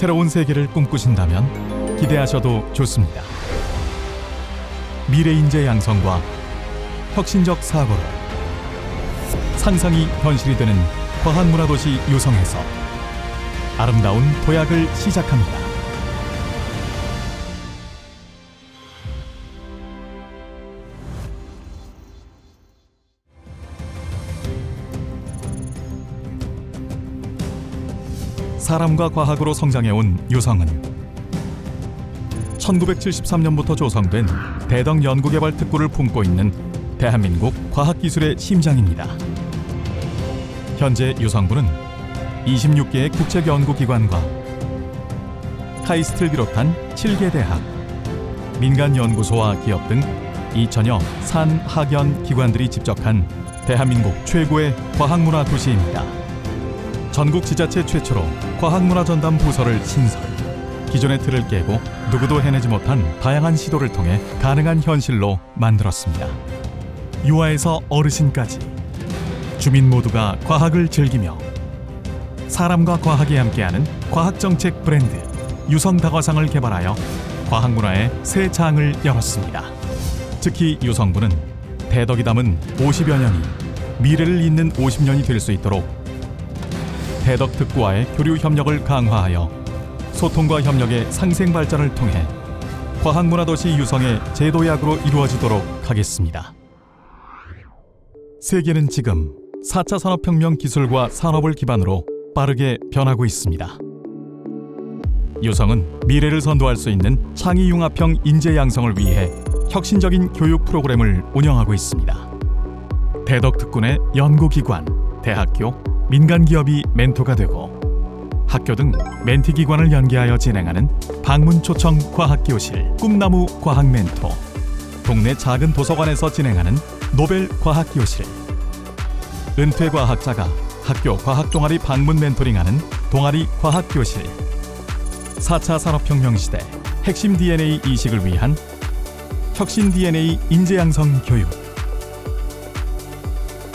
새로운 세계를 꿈꾸신다면 기대하셔도 좋습니다. 미래 인재 양성과 혁신적 사고로 상상이 현실이 되는 과학문화도시 유성에서 아름다운 도약을 시작합니다. 사람과 과학으로 성장해온 유성은 1973년부터 조성된 대덕 연구개발 특구를 품고 있는 대한민국 과학기술의 심장입니다. 현재 유성부는 26개의 국제연구기관과 카이스트를 비롯한 7개 대학, 민간 연구소와 기업 등 2천여 산, 학연 기관들이 집적한 대한민국 최고의 과학문화 도시입니다. 전국 지자체 최초로 과학문화 전담 부서를 신설. 기존의 틀을 깨고 누구도 해내지 못한 다양한 시도를 통해 가능한 현실로 만들었습니다. 유아에서 어르신까지 주민 모두가 과학을 즐기며 사람과 과학이 함께하는 과학정책 브랜드 유성다과상을 개발하여 과학문화의 새 장을 열었습니다. 특히 유성부는 대덕이 담은 50여 년이 미래를 잇는 50년이 될 수 있도록 대덕 특구와의 교류 협력을 강화하여 소통과 협력의 상생 발전을 통해 과학문화도시 유성의 제도약으로 이루어지도록 하겠습니다. 세계는 지금 4차 산업혁명 기술과 산업을 기반으로 빠르게 변하고 있습니다. 유성은 미래를 선도할 수 있는 창의 융합형 인재 양성을 위해 혁신적인 교육 프로그램을 운영하고 있습니다. 대덕 특군의 연구기관, 대학교, 민간 기업이 멘토가 되고 학교 등 멘티 기관을 연계하여 진행하는 방문 초청 과학 교실, 꿈나무 과학 멘토, 동네 작은 도서관에서 진행하는 노벨 과학 교실, 은퇴 과학자가 학교 과학 동아리 방문 멘토링하는 동아리 과학 교실, 4차 산업혁명 시대 핵심 DNA 이식을 위한 혁신 DNA 인재 양성 교육,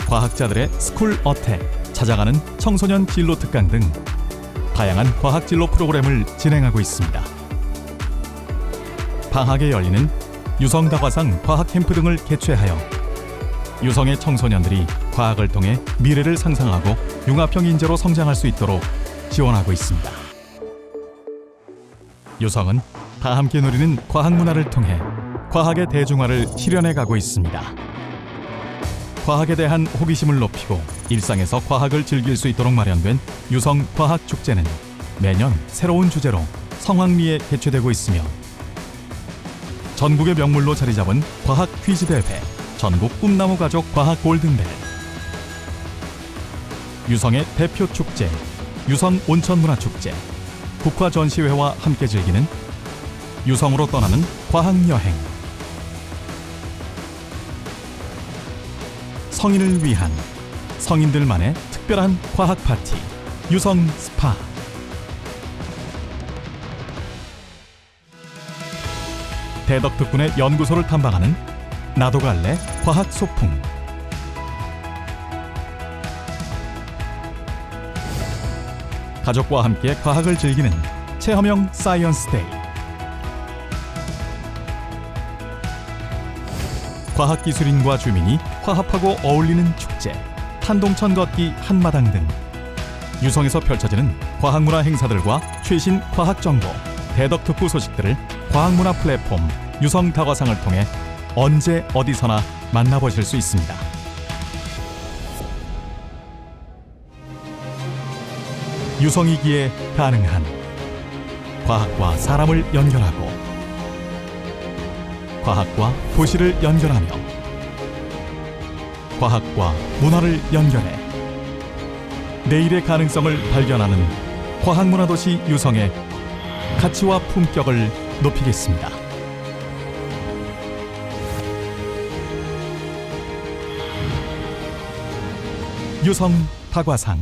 과학자들의 스쿨 어택 찾아가는 청소년 진로 특강 등 다양한 과학 진로 프로그램을 진행하고 있습니다. 방학에 열리는 유성 다과상 과학 캠프 등을 개최하여 유성의 청소년들이 과학을 통해 미래를 상상하고 융합형 인재로 성장할 수 있도록 지원하고 있습니다. 유성은 다 함께 누리는 과학 문화를 통해 과학의 대중화를 실현해 가고 있습니다. 과학에 대한 호기심을 높이고 일상에서 과학을 즐길 수 있도록 마련된 유성 과학 축제는 매년 새로운 주제로 성황리에 개최되고 있으며 전국의 명물로 자리 잡은 과학 퀴즈 대회, 전국 꿈나무 가족 과학 골든벨, 유성의 대표 축제, 유성 온천 문화 축제, 국화 전시회와 함께 즐기는 유성으로 떠나는 과학 여행. 성인을 위한 성인들만의 특별한 과학 파티 유성 스파. 대덕 특군의 연구소를 탐방하는 나도 갈래 과학 소풍. 가족과 함께 과학을 즐기는 체험형 사이언스 데이 과학기술인과 주민이 화합하고 어울리는 축제, 한동천 걷기 한마당 등 유성에서 펼쳐지는 과학문화 행사들과 최신 과학 정보, 대덕특구 소식들을 과학문화 플랫폼 유성 다과상을 통해 언제 어디서나 만나보실 수 있습니다. 유성이기에 가능한 과학과 사람을 연결하고 과학과 도시를 연결하며 과학과 문화를 연결해 내일의 가능성을 발견하는 과학문화도시 유성의 가치와 품격을 높이겠습니다. 유성 다과상